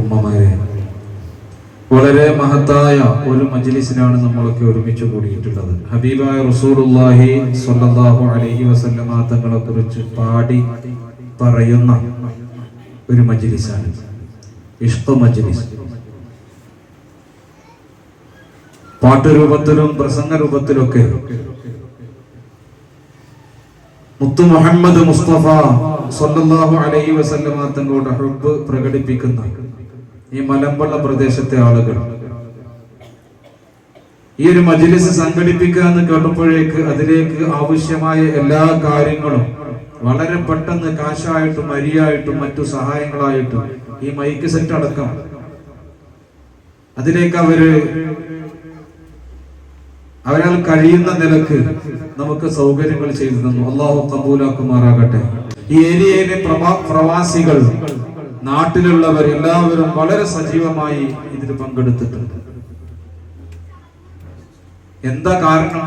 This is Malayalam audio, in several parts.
ഉമ്മമാരെ വളരെ മഹത്തായ ഒരു മജ്ലിസിനാണ് നമ്മളൊക്കെ ഒരുമിച്ച് കൂടിയിട്ടുള്ളത്. ഹബീബായ റസൂലുള്ളാഹി സ്വല്ലല്ലാഹു അലൈഹി വസല്ലമ തങ്ങളെ കുറിച്ച് പാടി പറയുന്ന ഒരു മജ്ലിസാണ്. ഇഷ്ക മജ്ലിസ്. പാട്ടുരൂപത്തിലും പ്രസംഗ രൂപത്തിലൊക്കെ മുത്തു മുഹമ്മദ് മുസ്തഫ സല്ലല്ലാഹു അലൈഹി വസല്ലമ തങ്ങളുടെ ഹുബ് പ്രകടിപ്പിക്കുന്ന ഈ മലമ്പള്ള പ്രദേശത്തെ ആളുകൾ. ഈ ഒരു മജ്ലിസ് സംഘടിപ്പിക്കുക എന്ന് കേട്ടപ്പോഴേക്ക് അതിലേക്ക് ആവശ്യമായ എല്ലാ കാര്യങ്ങളും വളരെ പെട്ടെന്ന് കാശായിട്ടും അരിയായിട്ടും മറ്റു സഹായങ്ങളായിട്ടും ഈ മൈക്ക് സെറ്റ് അടക്കം അതിലേക്ക് അവർ അവരാൽ കഴിയുന്ന നിലയ്ക്ക് നമുക്ക് സൗകര്യങ്ങൾ ചെയ്തു തന്നു. അള്ളാഹു കബൂലാക്കുമാറാകട്ടെ. ഈ ഏരിയയിലെ പ്രവാ പ്രവാസികൾ നാട്ടിലുള്ളവർ എല്ലാവരും വളരെ സജീവമായി ഇതിൽ പങ്കെടുത്തിട്ടുണ്ട്. എന്താ കാരണം?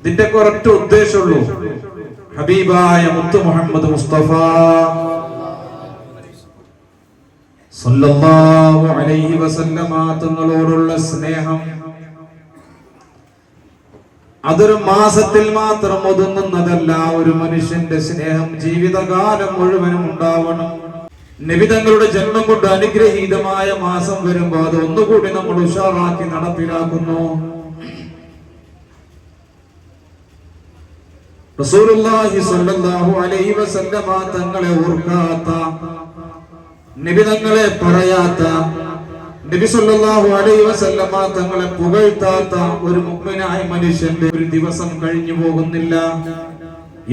ഇതിന്റെ ഒരൊറ്റ ഉദ്ദേശമുള്ളൂ. ഹബീബായ മുത്തു മുഹമ്മദ് മുസ്തഫ സല്ലല്ലാഹു അലൈഹി വസല്ലമ തങ്ങളോടുള്ള സ്നേഹം അതൊരു മാസത്തിൽ മാത്രം ഒതുങ്ങുന്നതല്ല ഒരു മനുഷ്യന്റെ സ്നേഹം ജീവിതകാലം മുഴുവനും ഉണ്ടാവണം. നിബിതങ്ങളുടെ ജന്മം കൊണ്ട് അനുഗ്രഹീതമായ മാസം വരുമ്പോ അത് ഒന്നുകൂടി നമ്മൾ ഉഷാറാക്കി നടപ്പിലാക്കുന്നു. തങ്ങളെ ഓർക്കാത്ത നിബിതങ്ങളെ പറയാത്ത നബി സല്ലല്ലാഹു അലൈഹി വസല്ലമ തങ്ങളെ പുകഴ്ത്താത്ത ഒരു മുഗ്മിനായ മനുഷ്യന്റെ ഒരു ദിവസം കഴിഞ്ഞു പോകുന്നില്ല.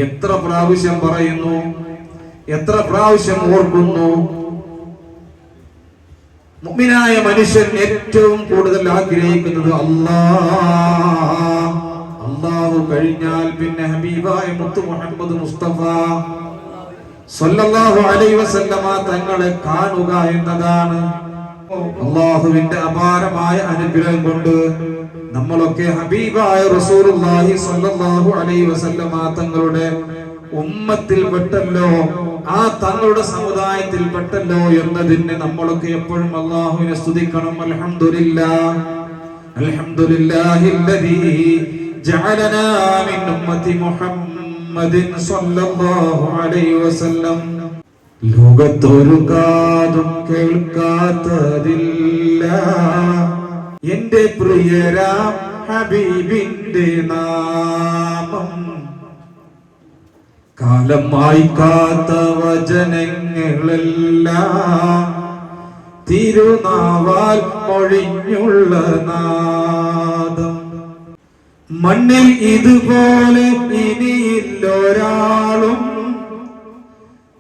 എത്ര പ്രാവശ്യം പറയുന്നു? എത്ര പ്രാവശ്യം ഓർക്കുന്നു? മുഗ്മിനായ മനുഷ്യൻ ഏറ്റവും കൂടുതൽ ആഗ്രഹിക്കുന്നത് അല്ലാ അള്ളാഹു കഴിഞ്ഞാൽ പിന്നെ ഹബീബായ മുത്തു മുഹമ്മദ് മുസ്തഫ സല്ലല്ലാഹു അലൈഹി വസല്ലമ തങ്ങളെ കാണുക എന്നതാണ്. അള്ളാഹുവിന്റെ അപാരമായ അനുഗ്രഹം കൊണ്ട് നമ്മളൊക്കെ ഹബീബായ റസൂലുള്ളാഹി സ്വല്ലല്ലാഹു അലൈഹി വസല്ലമ തങ്ങളുടെ ഉമ്മത്തിൽ പെട്ടല്ലോ ആ തങ്ങളുടെ സമുദായത്തിൽ പെട്ടല്ലോ എന്നതിന് നമ്മളൊക്കെ എപ്പോഴും അള്ളാഹുവിനെ സ്തുതിക്കണം. അൽഹംദുലില്ലാ അൽഹംദുലില്ലാഹില്ലദീ ജഅലനാ മിൻ ഉമ്മത്തി മുഹമ്മദിൻ സ്വല്ലല്ലാഹു അലൈഹി വസല്ലം. ലോകത്തൊരു കാതും കേൾക്കാത്തതില്ല. എന്റെ പ്രിയരാം ഹബീബിന്റെ നാമം. കാലമായി കാത്ത വചനങ്ങളെല്ലാം തിരുനാവാൽ ഒഴിഞ്ഞുള്ള നാദം. മണ്ണിൽ ഇതുപോലെ ഇനിയില്ലൊരാളും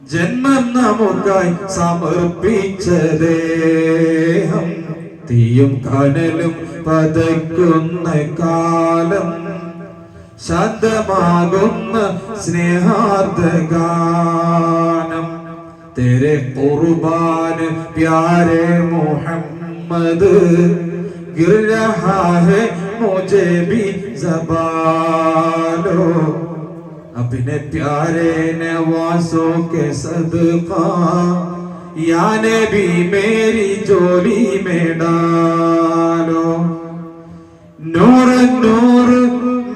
ജന്മം നമുക്കായി സമർപ്പിച്ച ദേഹം തീയും കനലും പതയ്ക്കുന്ന കാലം ശാന്തമാകുന്ന സ്നേഹാർദ്ദഗാനം തെരെ കുർബാൻ പ്യാരെ മുഹമ്മദ് गिर रहा है मुझे भी जबानो اپنے پیارے نوازوں کے صدقہ یا نبی میری جولی میں ڈالو۔ نور نور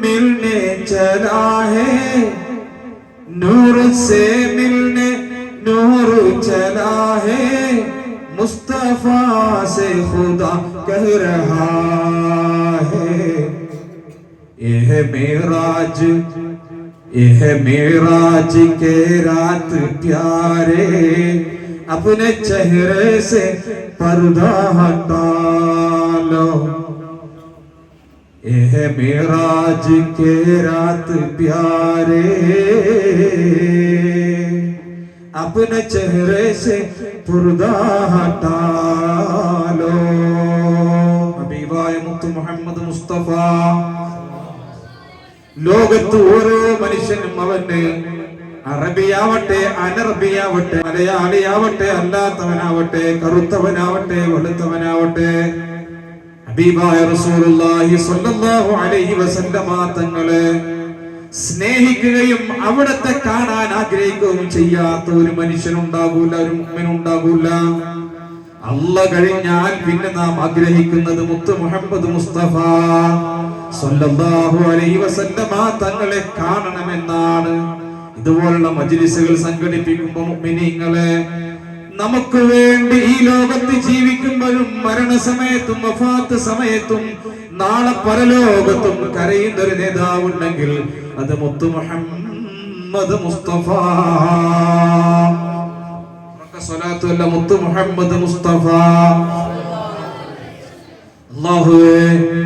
ملنے چلا ہے۔ نور سے ملنے نور چلا ہے۔ مصطفیٰ سے خدا کہہ رہا ہے۔ یہ میراج۔ یہ میراج کے رات پیارے، اپنے چہرے سے پردہ ہٹا لو۔ یہ میراج کے رات پیارے، اپنے چہرے سے پردہ ہٹا لو۔ حبیبہ مقت محمد مصطفیٰ۔ ലോകത്ത് ഓരോ മനുഷ്യനും അവന്റെ അറബിയാവട്ടെ അനറബിയാവട്ടെ മലയാളിയാവട്ടെ അല്ലാത്തവനാവട്ടെ കറുത്തവനാവട്ടെ വെളുത്തവനാവട്ടെ. ഹബീബായ റസൂലുള്ളാഹി സ്വല്ലല്ലാഹു അലൈഹി വസല്ലമ തങ്ങളെ സ്നേഹിക്കുകയും അവിടത്തെ കാണാൻ ആഗ്രഹിക്കുകയും ചെയ്യാത്ത ഒരു മനുഷ്യനുണ്ടാകൂല ഒരു മുമ്മിനുണ്ടാകൂല. അല്ല കഴിഞ്ഞാൽ പിന്നെ നാം ആഗ്രഹിക്കുന്നത് മുത്ത് മുഹമ്മദ് മുസ്തഫ. സല്ലല്ലാഹു അലൈഹി വസല്ലമ തങ്ങളെ കാണണമെന്നാണ്. ഇതുപോലുള്ള മജ്ലിസുകൾ സംഘടിപ്പിക്കുമ്പോൾ മുഅ്മിനീങ്ങളെ നമുക്ക് വേണ്ടി ഈ ലോകത്ത് ജീവിക്കുമ്പോഴും മരണസമയത്തും വഫാത്ത് സമയത്തും നാളെ പരലോകത്തും കരയുന്ന ഒരു നേതാവുണ്ടെങ്കിൽ അത് മുത്തു മുഹമ്മദ് മുസ്തഫ. മുത്തു മുഹമ്മദ് മുസ്തഫ. അള്ളാഹുവേ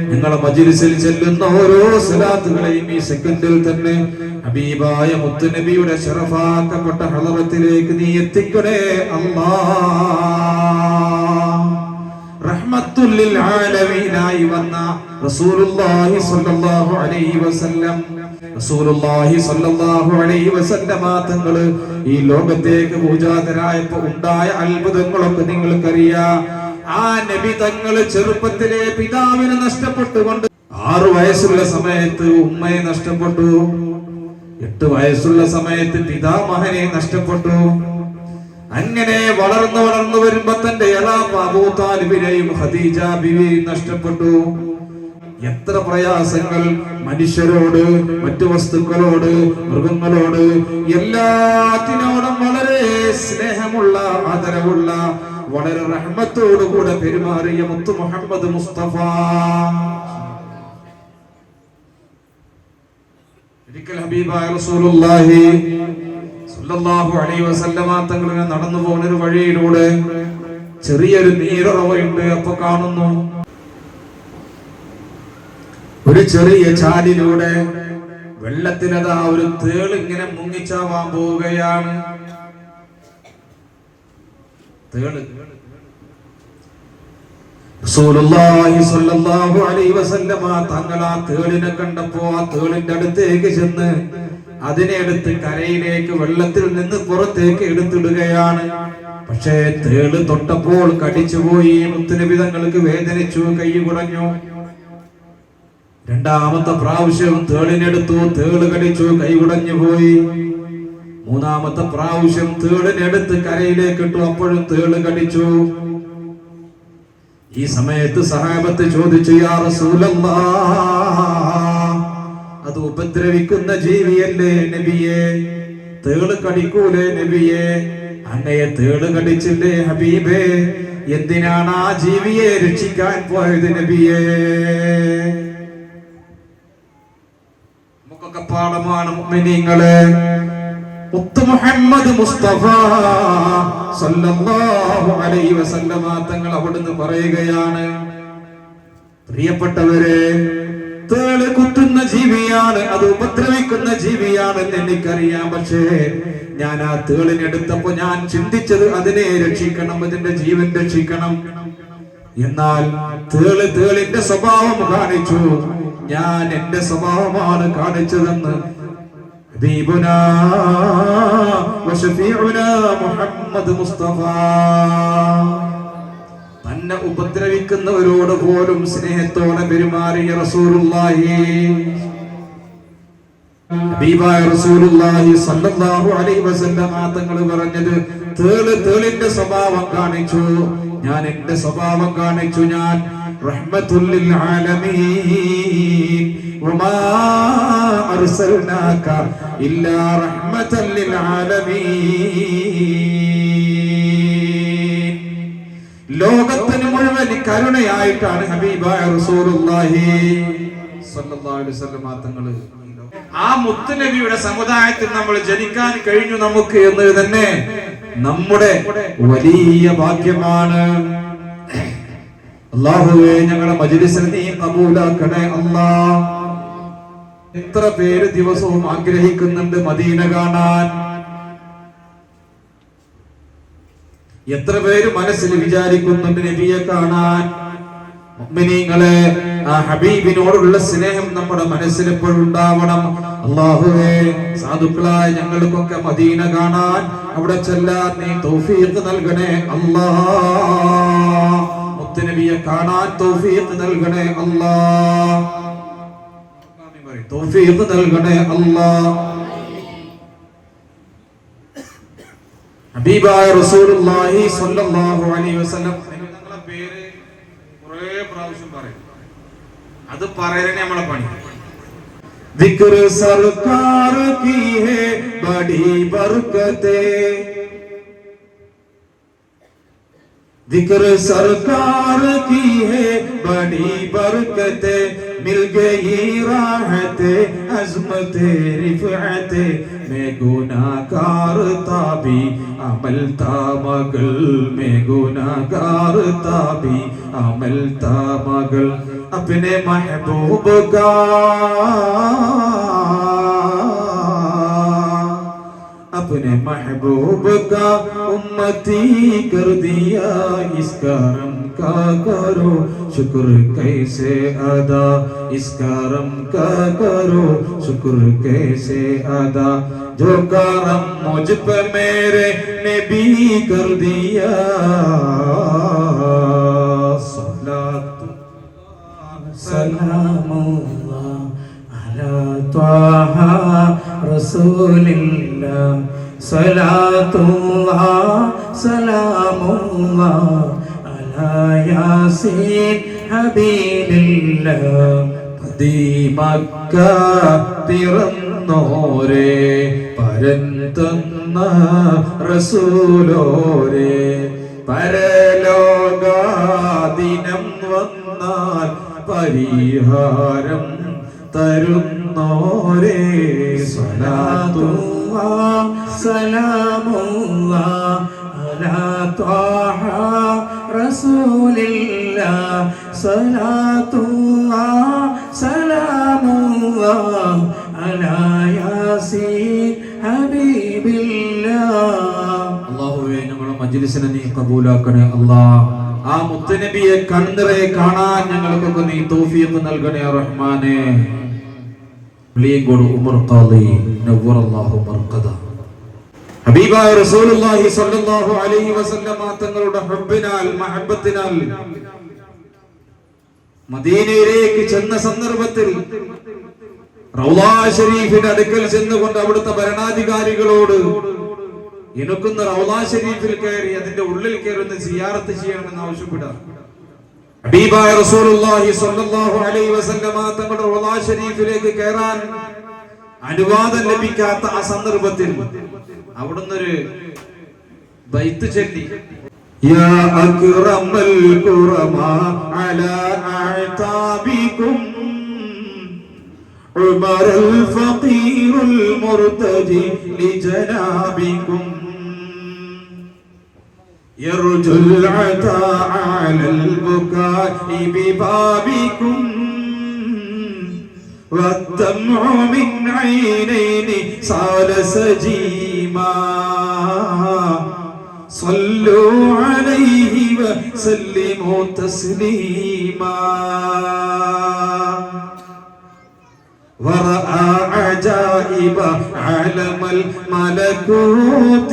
നിങ്ങളെ മജിലിസിൽ ചെല്ലുന്ന ഓരോ സലാത്തുകളെയും ഈ സെക്കൻഡിൽ തന്നെ ഹബീബായ മുത്തുനബിയുടെ ശറഫാക്കപ്പെട്ട ഹളറത്തിലേക്ക് നീ എത്തിക്കണേ അമ്മാ റഹ്മത്തുല്ലിൽ ആലമീനായി വന്ന റസൂലുള്ളാഹി സ്വല്ലല്ലാഹു അലൈഹി വസല്ലം റസൂലുള്ളാഹി സ്വല്ലല്ലാഹു അലൈഹി വസല്ലമ തങ്ങൾ ഈ ലോകത്തേക്ക് പൂജാതരായപ്പോൾ ഉണ്ടായ അത്ഭുതങ്ങളൊക്കെ നിങ്ങൾക്കറിയാം. ആ നബി തങ്ങൾ ചെറുപ്പത്തിലെ പിതാവിനെ നഷ്ടപ്പെട്ടുകൊണ്ട് ആറു വയസ്സുള്ള സമയത്ത് ഉമ്മയെ നഷ്ടപ്പെട്ടു. എട്ട് വയസ്സുള്ള സമയത്ത് പിതാമഹനെ നഷ്ടപ്പെട്ടു. അങ്ങനെ വളർന്നു വളർന്നു വരുമ്പോ തന്റെ അബൂതാലിബിനെയും ഹദീജ ബിവിയെയും നഷ്ടപ്പെട്ടു. എത്ര പ്രയാസങ്ങൾ മനുഷ്യരോട് മറ്റു വസ്തുക്കളോട് മൃഗങ്ങളോട് എല്ലാത്തിനോടും വളരെ സ്നേഹമുള്ള ആദരവുള്ള വളരെ റഹ്മത്തോടുകൂടെ പെരുമാറിയ മുത്തു മുഹമ്മദ് മുസ്തഫ. റസൂലുള്ളാഹി സല്ലല്ലാഹു അലൈഹി വസല്ലമ തങ്ങൾ നടന്നു പോകുന്ന ഒരു വഴിയിലൂടെ ചെറിയൊരു നീരുറവയുണ്ട് അപ്പൊ കാണുന്നു. ഒരു ചെറിയ ചാലിലൂടെ വെള്ളത്തിനതാ ഒരു തേളിങ്ങനെ മുങ്ങിച്ചാവാൻ പോവുകയാണ്. തേൾ തങ്ങൾ ആ തേളിനെ കണ്ടപ്പോ ആ തേളിന്റെ അടുത്തേക്ക് ചെന്ന് അതിനെ എടുത്ത് കരയിലേക്ക് വെള്ളത്തിൽ നിന്ന് പുറത്തേക്ക് എടുത്തിടുകയാണ്. പക്ഷേ തേൾ തൊട്ടപ്പോൾ കടിച്ചുപോയി മുത്തുനബി തങ്ങൾക്ക് വേദനിച്ചു കൈ കുടഞ്ഞു. രണ്ടാമത്തെ പ്രാവശ്യം തേളിനെടുത്തു തേൾ കടിച്ചു കൈ കുടഞ്ഞു പോയി മൂന്നാമത്തെ പ്രാവശ്യം തേളിനെടുത്ത് കരയിലേക്ക് ഇട്ടു. അപ്പോഴും തേൾ കടിച്ചു. ഈ സമയത്ത് സഹാബത്ത് ചോദിച്ചു അത് ഉപദ്രവിക്കുന്ന ജീവിയല്ലേ നബിയെ? തേൾ കടിക്കൂലേ നബിയെ? അങ്ങയെ തേൾ കടിച്ചില്ലേ ഹബീബേ? എന്തിനാണ് ആ ജീവിയെ രക്ഷിക്കാൻ പോയത് നബിയെ? നമുക്കൊക്കെ പാഠമാണ് മുത്ത് മുഹമ്മദ് മുസ്തഫ സല്ലല്ലാഹു അലൈഹി വസല്ലമ തങ്ങൾ അവിടുന്ന് പറയുകയാണ്. പ്രിയപ്പെട്ടവരെ തേൾ കുത്തുന്ന ജീവിയാണ് അത് ഉപദ്രവിക്കുന്ന ജീവിയാണെന്ന് എനിക്കറിയാം. പക്ഷേ ഞാൻ ആ തേളിനെടുത്തപ്പോ ഞാൻ ചിന്തിച്ചത് അതിനെ രക്ഷിക്കണം അതിന്റെ ജീവൻ രക്ഷിക്കണം. എന്നാൽ തേൾ തേളിന്റെ സ്വഭാവം കാണിച്ചു. ഞാൻ എന്റെ സ്വഭാവമാണ് കാണിച്ചതെന്ന് حبيبنا وشفيعنا محمد മുസ്തഫ തന്നെ ഉപദ്രവിക്കുന്നവരോട് പോലും സ്നേഹത്തോടെ പെരുമാറിയ റസൂലുള്ളാഹി ഹബീബായ റസൂലുള്ളാഹി സ്വല്ലല്ലാഹു അലൈഹി വസല്ലം തങ്ങൾ പറഞ്ഞത് തേള് തേളിന്റെ സ്വഭാവം കാണിച്ചു ഞാൻ എന്റെ സ്വഭാവം കാണിച്ചു ഞാൻ റഹ്മത്തുല്ലിൽ ആലമീൻ വമാ അർസൽനാക റഹ്മത്തൽ ലിൽ ആലമീൻ ലോകത്തിന് മുഴുവൻ കരുണയായിട്ടാണ് ഹബീബായ റസൂലുള്ളാഹി സ്വല്ലല്ലാഹു അലൈഹി വസല്ലം തങ്ങൾ ആ മുത്തുനബിയുടെ സമുദായത്തിൽ നമ്മൾ ജനിക്കാൻ കഴിഞ്ഞു നമുക്ക് എന്ന് തന്നെ നമ്മുടെ വലിയ ഭാഗ്യമാണ്. അള്ളാഹുവേ ഞങ്ങളുടെ മജ്ലിസിനെ നീ കബൂലാക്കണേ അല്ലാ എത്ര പേര് ദിവസവും ആഗ്രഹിക്കുന്നുണ്ട് മദീന കാണാൻ? എത്ര പേര് മനസ്സിൽ വിചാരിക്കുന്നുണ്ട് നബിയെ കാണാൻ? മുഅ്മിനീങ്ങളെ ആ ഹബീബിനോടുള്ള സ്നേഹം നമ്മുടെ മനസ്സിൽ എപ്പോഴും ഉണ്ടാവണം. അള്ളാഹുവേ സാധുക്കളായ ഞങ്ങൾക്കൊക്കെ മദീന കാണാൻ അവിടെ ചെല്ലാൻ നീ തൗഫീഖ് നൽകണേ അല്ലാ. മുത്തനബിയെ കാണാൻ തൗഫീഖ് നൽകണേ അല്ലാ. തോഫീഖ് നൽകണേ അല്ലാ ഹബീബായ റസൂലുള്ളാഹി സ്വല്ലല്ലാഹു അലൈഹി വസല്ലം. നിങ്ങളുടെ പേര് കുറേ പ്രാവശ്യം പറയും. അത് പറയലേ നമ്മളെ പണി. ദിക്ർ സർക്കാർ കീ ഹേ ബഡി ബർക്കത്തേ. ذکر سرکار کی ہے، بڑی برکت، مل گئی راحت، عظمت، رفعت، میں گناہ کار تابی، عمل تا مغل میں گناہ کار تابی، عمل تا مغل اپنے محبوب کا اپنے محبوب کا امتی کر دیا، اس کرم کا کرو، شکر کیسے ادا؟ اس کرم کا کرو، شکر کیسے ادا؟ جو کرم مجھ پر میرے بھی کر دیا۔ سلام اللہ علی طه رسول اللہ۔ സലാത്തുള്ള സലാമുള്ള അലായാസീൻ ഹബീബില്ല. ദീമക്ക പിറന്നോരെ പരന്തന്ന റസൂലോരെ. പരലോകാദിനം വന്നാൽ പരിഹാരം തരുന്നോരേ. സ്വലാത്തും سلام الله على طه رسول الله صلاة الله سلام الله على ياسين حبيب الله അള്ളാഹുവേ ഞങ്ങളുടെ മജ്ലിസിനെ നീ കബൂലാക്കണേ അല്ലാ ആ മുത്തനബിയെ കണ്ണിറെ കാണാൻ ഞങ്ങൾക്കൊക്കെ നീ തൗഫീഖ് നൽകണേ റഹ്മാനെ വെളിയങ്കോട് ഉമർ ഖാദി നവ്വറല്ലാഹു മർഖദ ഹബീബായ റസൂലുള്ളാഹി സ്വല്ലല്ലാഹു അലൈഹി വസല്ലമ തങ്ങളുടെ ഹബ്ബിനാൽ മഹബ്ബത്തിനാൽ മദീനയിലേക്ക് ചെന്ന സന്ദർഭത്തിൽ റൗലാ ഷരീഫിന്റെ അടുക്കൽ ചെന്നുകൊണ്ട് അവിടുത്തെ ഭരണാധികാരികളോട് എനിക്കുന്ന റൗലാ ഷരീഫിൽ കയറി അതിന്റെ ഉള്ളിൽ കയറി ഒന്ന് സിയാറത്ത് ചെയ്യണമെന്ന് ആവശ്യപ്പെടുക. ഹബീബായ റസൂലുള്ളാഹി സ്വല്ലല്ലാഹു അലൈഹി വസല്ലമ തങ്ങളുടെ റളാ ശരീഫിലേക്ക് കയറാൻ അനുവാദം ലഭിക്കാത്ത ആ സന്ദർഭത്തിൽ അവിടുന്ന് ഒരു ബൈത്ത് ചൊല്ലി. യാ അക്റമൽ ഖുറമാ അലാ അഅതാബികും ഉമറുൽ ഫഖീറുൽ മുർതജി ലിജനാബികും يرجو العطاء على البكاء ببابكم والدمع من عينين صال سجيما صلوا عليه وسلموا تسليما ورأى عجائب عالم الملكوت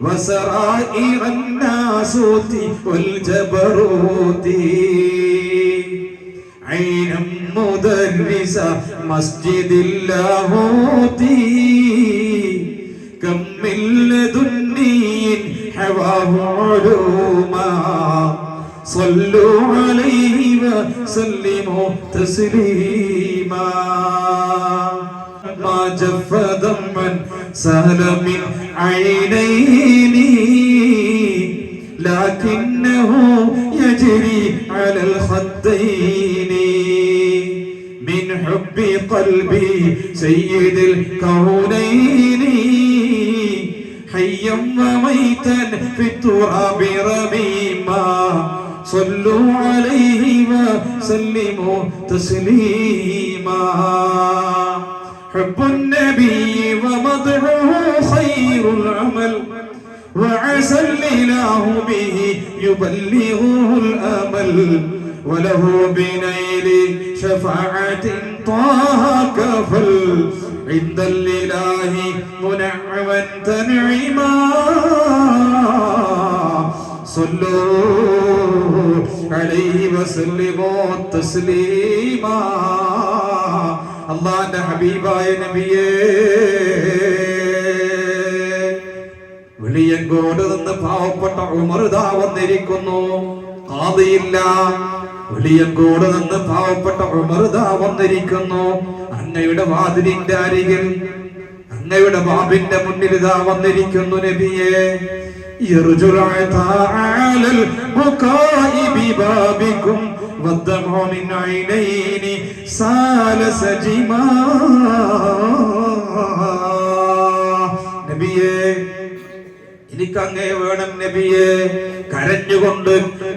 وسرائر الناسوت والجبروت عينا مدرس مسجد اللاهوت كم من لدني حواه علوما صلوا عليه وسلموا تسليما ما جف دما سهل من عينين لكنه يجري على الخدين. من حب قلبي سيد الكونين. حيا وميتا في التراب رميما. صلوا عليه وسلموا تسليما. حب النبي خير العمل وعسى الإله به يبلغه الأمل وله بنيل شفاعة طه كفل عند الإله منعما تنعما صلوا عليه وسلموا تسليما അള്ളാന്റെ ഹബീബായ നബിയേ വെളിയങ്കോട് നിന്ന് പാവപ്പെട്ട ഉമർദാ വന്നിരിക്കുന്നു. ആദിയില്ല വെളിയങ്കോട് നിന്ന് പാവപ്പെട്ട ഉമർദാ വന്നിരിക്കുന്നു. അങ്ങയുടെ വാതിലിന്റെ അരികിൽ അങ്ങയുടെ ബാബിന്റെ മുന്നിൽ ഇതാ വന്നിരിക്കുന്നു നബിയെ. നബിയേ എനിക്ക് അങ്ങേ വേണം നബിയെ. കരഞ്ഞുകൊണ്ട്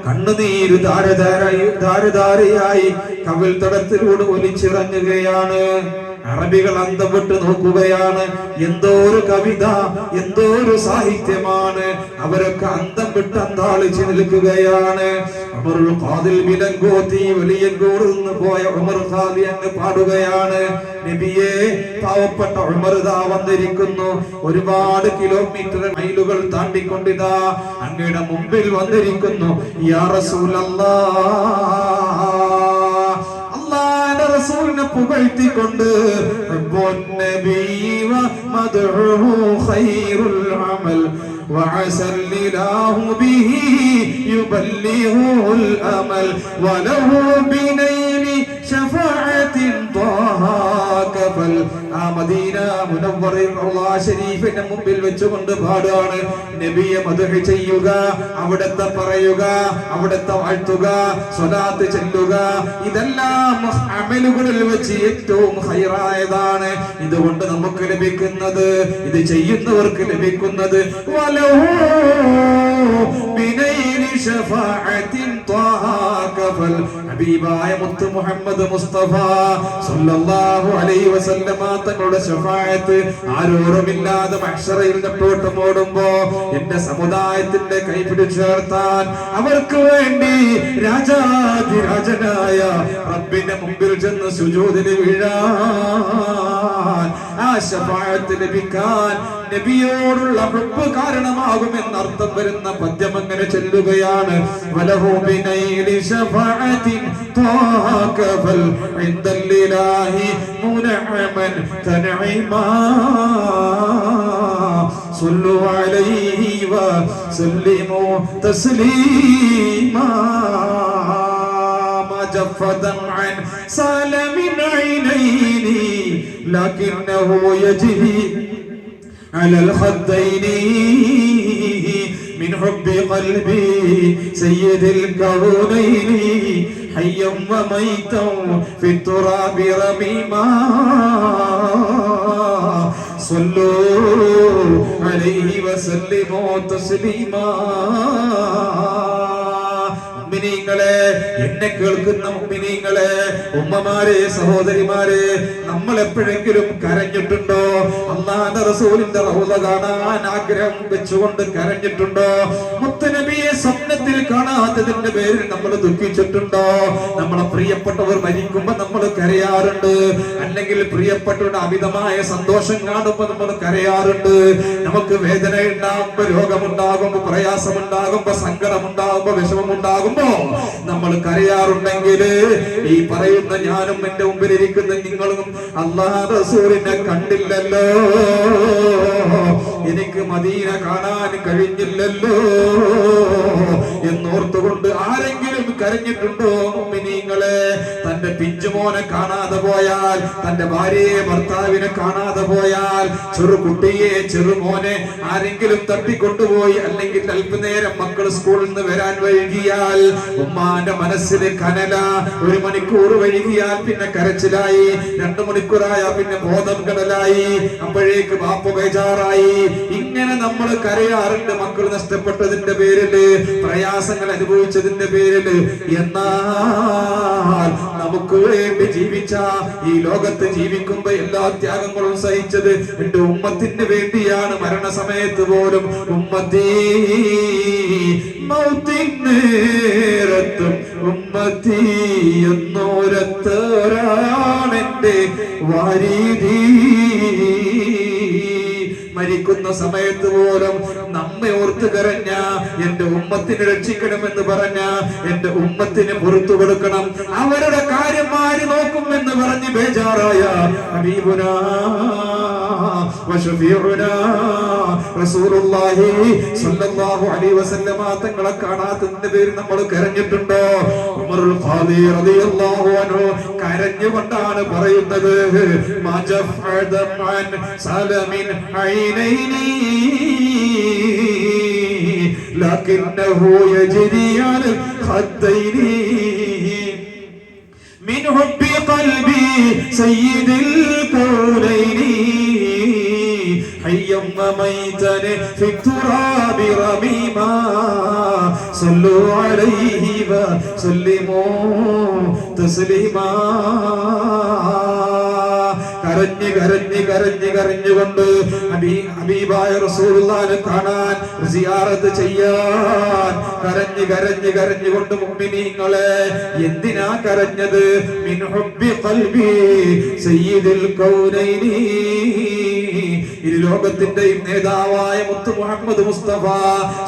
കണ്ണുനീര് ധാരധാരായി ധാരധാരയായി കവിൽ തടത്തിലൂടെ ഒലിച്ചിറങ്ങുകയാണ്. അറബികൾ അന്തം വിട്ട് നോക്കുകയാണ്. എന്തോ ഒരു കവിത എന്തോ ഒരു സാഹിത്യമാണ്. അവരൊക്കെ അന്തം വിട്ട് അന്താളിച്ച് നിൽക്കുകയാണ്. പോയ ഉമർ പാടുകയാണ്. നബിയെ പാവപ്പെട്ട ഉമർ ദാ വന്നിരിക്കുന്നു. ഒരുപാട് കിലോമീറ്റർ മൈലുകൾ താണ്ടിക്കൊണ്ടിതാ. അങ്ങയുടെ മുമ്പിൽ വന്നിരിക്കുന്നു. യാ റസൂലല്ലാ. റസൂലിനെ പുകഴ്ത്തിക്കൊണ്ട് ഹബ്ബുൻ നബി വ മദ്ഉഹു ഖൈറുൽ അമൽ وعسى الإله به يبلغه الأمل وله بنيل شفاعة طه كفل ആ മദീന മുനവ്വറിൽ റൗള ഷരീഫിന്റെ മുമ്പിൽ വെച്ചുകൊണ്ട് പാടുകയാണ് നബിയെ മദഹ് ചെയ്യുക അവിടത്തെ പറയുക അവിടത്തെ വാഴ്ത്തുക സ്വലാത്ത് ചെല്ലുക. ഇതെല്ലാം അമലുകളിൽ വെച്ച് ഏറ്റവും ഹൈറായതാണ്. ഇതുകൊണ്ട് നമുക്ക് ലഭിക്കുന്നത് ഇത് ചെയ്യുന്നവർക്ക് ലഭിക്കുന്നത് ത്വാഹ ഹബീബായ മുത്ത് മുഹമ്മദ് മുസ്തഫ സല്ലല്ലാഹു അലൈഹി വസല്ലമ തങ്ങളുടെ ശുഭായത്ത്. ആരോരുമില്ലാതെ മഹ്ശറയിൽ നെട്ടോട്ടം ഓടുമ്പോ എന്റെ സമുദായത്തിന്റെ കൈപിടിച്ചേർത്താൻ അവർക്ക് വേണ്ടി രാജാതിരാജനായ റബ്ബിന്റെ മുമ്പിൽ ചെന്ന് സുജോതിന് വീഴാൻ ആ ശഫാഅത്ത് ലഭിക്കാൻ നബിയോടുള്ള ഹുബ്ബ് കാരണമാകുമെന്ന് അർത്ഥം വരുന്ന പദ്യം അങ്ങനെ ചെല്ലുകയാണ് വലഹു ബിനൈലി ശഫാഅത്തിൻ ത്വാഹ കഫൽ ഇൻദല്ലിലാഹി മുനഅമൻ തൻഈമാ صلوا عليه وسلموا تسليما ما جف دمعا سال من عينيني لكنه يجري على الخدين من حب قلبي سيد الكونين حيا وميتا في التراب رميما صلوا عليه وسلموا تسليما മുഅ്മിനീങ്ങളെ എന്നെ കേൾക്കുന്ന മുമ്പിനീങ്ങളെ ഉമ്മമാരെ സഹോദരിമാരെ നമ്മൾ എപ്പോഴെങ്കിലും കരഞ്ഞിട്ടുണ്ടോ? അള്ളാന്റെ റസൂലിന്റെ റൗള കാണാൻ ആഗ്രഹം വെച്ചുകൊണ്ട് കരഞ്ഞിട്ടുണ്ടോ? മുത്തനബിയെ സ്വപ്നത്തിൽ കാണാത്തതിന്റെ പേരിൽ നമ്മൾ ദുഃഖിച്ചിട്ടുണ്ടോ? നമ്മളെ പ്രിയപ്പെട്ടവർ മരിക്കുമ്പോ നമ്മൾ കരയാറുണ്ട്. അല്ലെങ്കിൽ പ്രിയപ്പെട്ടവരുടെ അമിതമായ സന്തോഷം കാണുമ്പോ നമ്മൾ കരയാറുണ്ട്. നമുക്ക് വേദന ഉണ്ടാകുമ്പോ രോഗമുണ്ടാകുമ്പോ പ്രയാസമുണ്ടാകുമ്പോ സങ്കടമുണ്ടാകുമ്പോ വിഷമമുണ്ടാകുമ്പോ നമ്മൾ കരയാറുണ്ടെങ്കിൽ ഈ പറയുന്ന ഞാനും എന്റെ മുമ്പിൽ ഇരിക്കുന്ന നിങ്ങളും അള്ളാഹ് റസൂലിനെ കണ്ടില്ലല്ലോ. എനിക്ക് മദീന കാണാൻ കഴിഞ്ഞില്ലല്ലോ എന്നോർത്തുകൊണ്ട് ആരെങ്കിലും കരഞ്ഞിട്ടുണ്ടോ മിനിങ്ങളെ തന്റെ പിഞ്ചുമോനെ കാണാതെ പോയാൽ തന്റെ ഭാര്യയെ ഭർത്താവിനെ കാണാതെ പോയാൽ ചെറുകുട്ടിയെ ചെറുമോനെ ആരെങ്കിലും തട്ടിക്കൊണ്ടുപോയി അല്ലെങ്കിൽ അല്പനേരം മക്കൾ സ്കൂളിൽ നിന്ന് വരാൻ വൈകിയാൽ ഉമ്മാന്റെ മനസ്സിൽ കനല. ഒരു മണിക്കൂർ വൈകിയാൽ പിന്നെ കരച്ചിലായി. രണ്ടു മണിക്കൂറായ പിന്നെ ബോധം കടലായി അപ്പോഴേക്ക് ബാപ്പ ബേജാറായി. ഇങ്ങനെ നമ്മൾ കരയാറുണ്ട് മക്കൾ നഷ്ടപ്പെട്ടതിന്റെ പേരിൽ പ്രയാസങ്ങൾ അനുഭവിച്ചതിന്റെ പേരിൽ. എന്നാൽ നമുക്ക് വേണ്ടി ജീവിച്ച ഈ ലോകത്ത് ജീവിക്കുമ്പോ എല്ലാ ത്യാഗങ്ങളും സഹിച്ചത് എന്റെ ഉമ്മത്തിന് വേണ്ടിയാണ്. മരണസമയത്ത് പോലും ഉമ്മത്തീ ഉമ്മത്തി എന്നോരത്തോരാണെന്റെ വാരീതി. മരിക്കുന്ന സമയത്ത് പോലും നമ്മെ ഓർത്ത് കരഞ്ഞ എന്റെ ഉമ്മത്തിനെ രക്ഷിക്കണമെന്ന് പറഞ്ഞ എന്റെ ഉമ്മത്തിന് പുറത്തു കൊടുക്കണം. അവരുടെ കാര്യം ആര് നോക്കും എന്ന് പറഞ്ഞ് ബേജാറായ ഹബീബുനാ. വശഫീഉനാ റസൂലുള്ളാഹി സ്വല്ലല്ലാഹു അലൈഹി വസല്ലമ തങ്ങളെ കാണാത്തതിന്റെ പേരിൽ നമ്മൾ കരഞ്ഞിട്ടുണ്ടോ ഉമറുൽ ഖാദി റളിയല്ലാഹു അൻഹു കരഞ്ഞുകൊണ്ടാണ് പറയുന്നത് മാ ജഫഅദ അൻ സലമിൻ ഐനൈനി لكنه يجري على الخدين من حب قلبي سيد الكونين حيا وميتا في التراب رميما صلوا عليه وسلموا تسليما കരഞ്ഞ് കരഞ്ഞ് കരഞ്ഞ് കരഞ്ഞുകൊണ്ട് ഹബീ- ഹബീബായ റസൂലുള്ളാഹിനെ കാണാൻ സിയാറത്ത് ചെയ്യാൻ കരഞ്ഞ് കരഞ്ഞ് കരഞ്ഞുകൊണ്ട് മുഅ്മിനീങ്ങളെ എന്തിനാ കരഞ്ഞത് മിൻ ഹുബ്ബി ഖൽബി സയ്യിദുൽ കൗനൈനി ഇരു ലോകത്തിന്റെയും നേതാവായ മുത്തു മുഹമ്മദ് മുസ്തഫ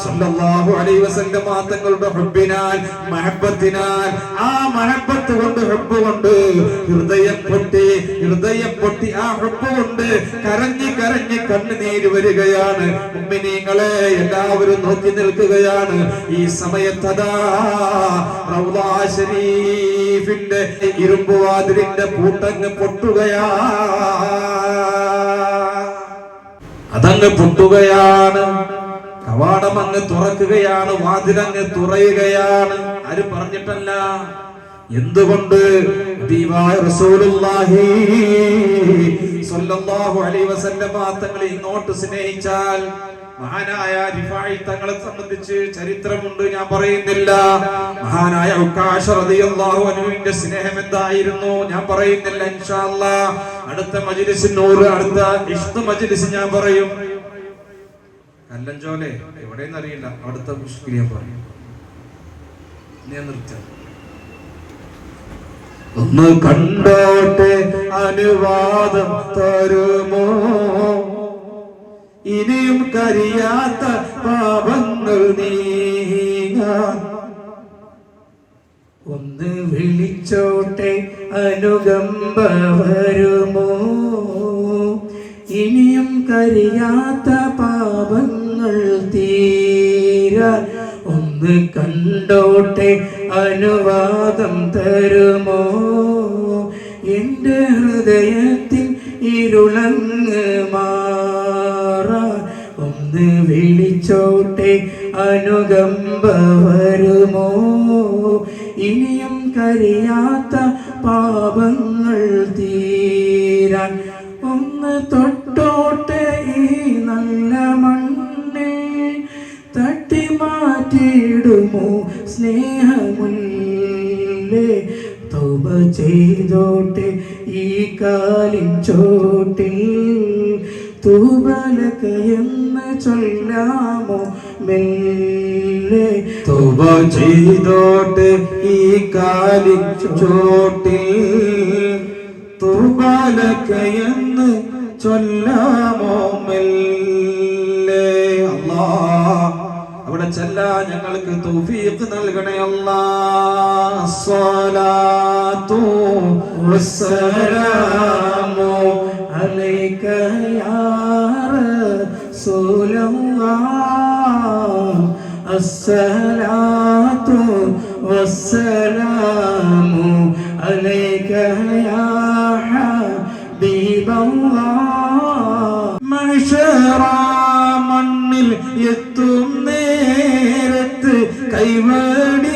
സല്ലല്ലാഹു അലൈഹി വസല്ലമ തങ്ങളുടെ ഹുബ്ബിനാൽ മഹബ്ബത്തിനാൽ ആ മഹബ്ബത്ത് കൊണ്ട് ഹുബ്ബ് കൊണ്ട് ഹൃദയം പൊട്ടി ഹൃദയം പൊട്ടി ആ ഹുബ്ബ് കൊണ്ട് കരഞ്ഞ് കരഞ്ഞ് കണ്ണുനീര് വരികയാണ്. ഉമ്മിനീങ്ങളെ എല്ലാവരും നോക്കി നിൽക്കുകയാണ്. ഈ സമയത്തതാ ശരീഫിന്റെ ഇരുമ്പുവാതിലിന്റെ പൂട്ടങ്ങ് പൊട്ടുകയാ. അതങ്ങ് പൊട്ടുകയാണ്. കവാടം അങ്ങ് തുറക്കുകയാണ് വാതിലങ്ങ് തുറയുകയാണ്. ആര് പറഞ്ഞിട്ടല്ല? എന്തുകൊണ്ട്? തങ്ങളെ ഇങ്ങോട്ട് സ്നേഹിച്ചാൽ മഹാനായ റിഫായി തങ്ങളെ സംബന്ധിച്ച് ചരിത്രമുണ്ട് ഞാൻ പറയുന്നില്ല. മഹാനായ അൻഹുവിന്റെ സ്നേഹം എന്തായിരുന്നു? ഞാൻ പറയുന്നില്ല ഇൻഷാ അടുത്ത അടുത്ത നൂറ് അടുത്ത ഇഷ്ടു മജ്ലിസ് ഞാൻ പറയും. കല്ലഞ്ചോലെ എവിടെയെന്ന് അറിയില്ല. അടുത്ത മുഷ്കിൽ ഞാൻ പറയും. ഞാൻ നിർത്താം. ഒന്ന് കണ്ടോട്ടെ അനുവാദം തരുമോ? ഇനിയും കരിയാത്ത പാപങ്ങൾ നീങ്ങാൻ. ഒന്ന് വിളിച്ചോട്ടെ അനുകമ്പ വരുമോ? ഇനിയും കരിയാത്ത പാപങ്ങൾ തീരാൻ ഒന്ന് കണ്ടോട്ടെ അനുവാദം തരുമോ? എന്റെ ഹൃദയത്തിൽ ഇരുളങ്ങ് മാറാൻ ഒന്ന് വിളിച്ചോട്ടെ അനുകമ്പ വരുമോ ഇനിയും കരിയാത്ത പാപങ്ങൾ തീരാൻ ഒന്ന് തൊട്ടോട്ടെ ഈ നല്ല മണ്ണിൽ തട്ടി മാറ്റിയിടുമോ സ്നേഹമുല്ലേ തൗബ ചെയ്തോട്ടെ ഈ കാലിൻ തൂബലക എന്ന് ചൊല്ലാമോ? മെല്ലെ തൗബ ചെയ്തോട്ടെ ഈ കാലി ചോട്ടിൽ. തൂബാലക്കയെന്ന് ചൊല്ലാമോ? മെല്ലെ. അല്ലാ അവിടെ ചെല്ലാ ഞങ്ങൾക്ക് തൗഫീഖ് നൽകണേ അല്ലാ സ്വലാത്തു വസ്സലാമു عليك يا رسول الله الصلاة والسلام عليك يا حبيب الله മഹിഷറ മണ്ണിൽ എത്തും നേരത്ത്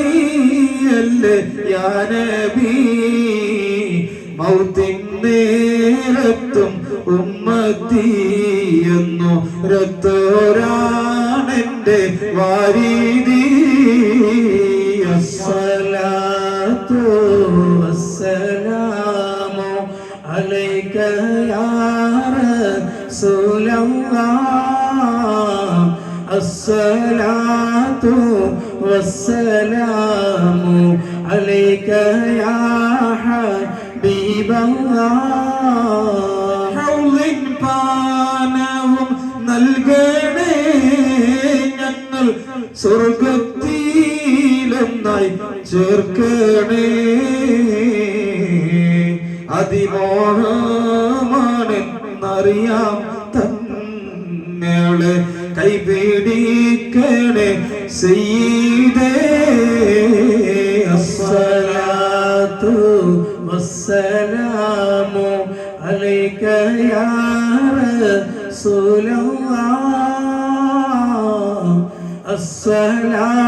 കൈവടിയല്ലേ യാനബി മൗത്തിൻ നേരത്തും എത്തിയെന്നു രക്തോരാണെന്റെ വാരീതി. അസ്സലാത്തു അസ്സലാമോ അലൈക്കയാറസൂലല്ലാഹ് ഹബീബല്ലാഹ്. സ്വർഗത്തിലെന്നായി ചേർക്കണേ. അതിമോഹമാണെന്നറിയാം الصلاة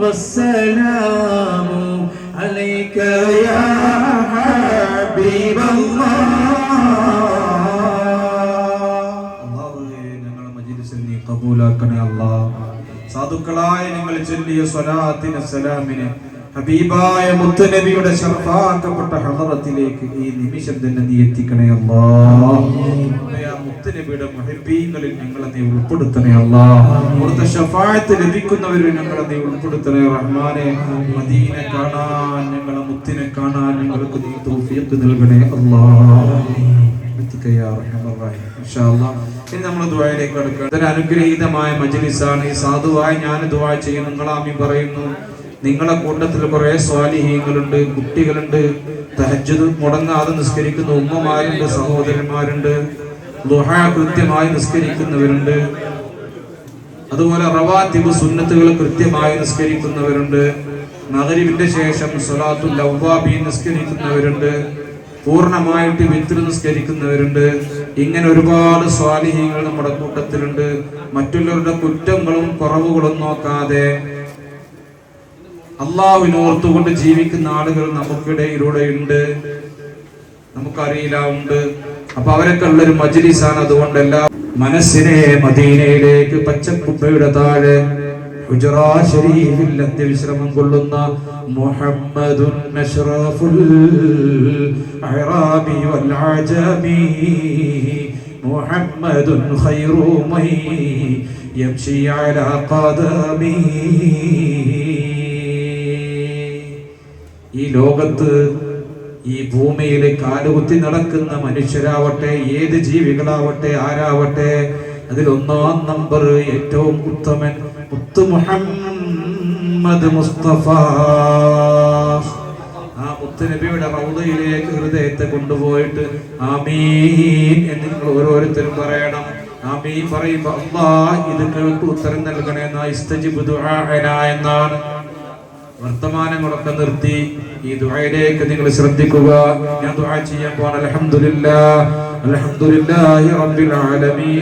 والسلام عليك يا حبيب അള്ളാഹുവേ, ഞങ്ങളെ മജ്ലിസിൽ നീ കബൂലാക്കണേ അല്ലാ സാധുക്കളായ നിങ്ങൾ ചൊല്ലിയ സ്വലാത്തിന് സലാമിന് ഹബീബായ മുത്തുനബിയുടെ ശർഫാക്കപ്പെട്ട ഹദറത്തിലേക്ക് ഈ നിമിഷം തന്നെ നീ എത്തിക്കണേ അല്ലാ മുത്തുനബിയുടെ മുഹബീങ്ങളിൽ ഞങ്ങളെ നീ ഉൾപ്പെടുത്തണേ അല്ലാ. അവിടുത്തെ ഷഫായത്ത് ലഭിക്കുന്നവരിൽ ഞങ്ങളെ നീ ഉൾപ്പെടുത്തണേ റഹ്മാനെ. മദീന കാണാൻ ഞങ്ങളെ മുത്തിനെ കാണാൻ ഞങ്ങൾക്ക് നീ തൗഫീഖ് നൽകണേ അല്ലാ. ഇനി നമ്മൾ ദുആയിലേക്ക് കടക്കുക ഇതൊരു അനുഗ്രഹീതമായ മജലിസാണ്. ഈ സാധുവായി ഞാൻ ദുആ ചെയ്യും നിങ്ങളാമി പറയുന്നു. നിങ്ങളെ കൂട്ടത്തിൽ കുറെ സ്വാലിഹീങ്ങളുണ്ട് കുട്ടികളുണ്ട്. തഹജ്ജുദ് മുടങ്ങാതെ നിസ്കരിക്കുന്ന. ഉമ്മമാരുണ്ട് സഹോദരന്മാരുണ്ട്. ദുഹ കൃത്യമായി നിസ്കരിക്കുന്നവരുണ്ട്. അതുപോലെ റവാത്തിബ് സുന്നത്തുകൾ കൃത്യമായി നിസ്കരിക്കുന്നവരുണ്ട്. മകരിവിന്റെ ശേഷം സ്വലാത്തുൽ ലവ്വാബി നിസ്കരിക്കുന്നവരുണ്ട്. പൂർണമായിട്ട് വിത്ര നിസ്കരിക്കുന്നവരുണ്ട്. ഇങ്ങനെ ഒരുപാട് സ്വാലിഹ്യങ്ങൾ നമ്മുടെ കൂട്ടത്തിലുണ്ട്. മറ്റുള്ളവരുടെ കുറ്റങ്ങളും കുറവുകളും നോക്കാതെ അള്ളാഹുവിനോർത്തുകൊണ്ട് ജീവിക്കുന്ന ആളുകൾ നമുക്കിടയിലൂടെ ഉണ്ട് നമുക്കറിയില്ല ഉണ്ട് അപ്പൊ അവരൊക്കെ ഉള്ളൊരു മജ്ലിസാണ്. അതുകൊണ്ട് എല്ലാ മനസ്സിനെ മദീനയിലേക്ക് പച്ചക്കുപ്പയുടെ താഴെ ശരീഫിൽ അന്ത്യവിശ്രമം കൊള്ളുന്ന മുഹമ്മദുൻ അഷ്റഫുൽ അഹ്റാബി വൽ അജമി മുഹമ്മദുൻ ഖൈറു മൈ യംശി അലാ ഖദമി. ഈ ലോകത്ത് ഈ ഭൂമിയിൽ കാലുകുത്തി നടക്കുന്ന മനുഷ്യരാവട്ടെ ഏത് ജീവികളാവട്ടെ ആരാവട്ടെ അതിൽ ഒന്നാം നമ്പർ ഏറ്റവും ഉത്തമൻ മുത്തു മുഹമ്മദ് മുസ്തഫ. ആ മുത്തുനബിയുടെ റൗദയിലേക്ക് ഹൃദയത്തെ കൊണ്ടുപോയിട്ട് ആമീൻ എന്ന് നിങ്ങൾ ഓരോരുത്തരും പറയണം. ആമീൻ പറയുമ്പോ അള്ളാ ഇത് കേട്ട് ഉത്തരം നൽകണേ എന്നാ ഇസ്തജിബ് ദുആഅനാ എന്നാണ്. വർത്തമാനങ്ങളൊക്കെ നിർത്തി ഈ ദുആയിലേക്ക് നിങ്ങൾ ശ്രദ്ധിക്കുക. ഞാൻ ദുആ ചെയ്യാൻ പോവാണ്. അലഹമില്ല ആലമീൻ.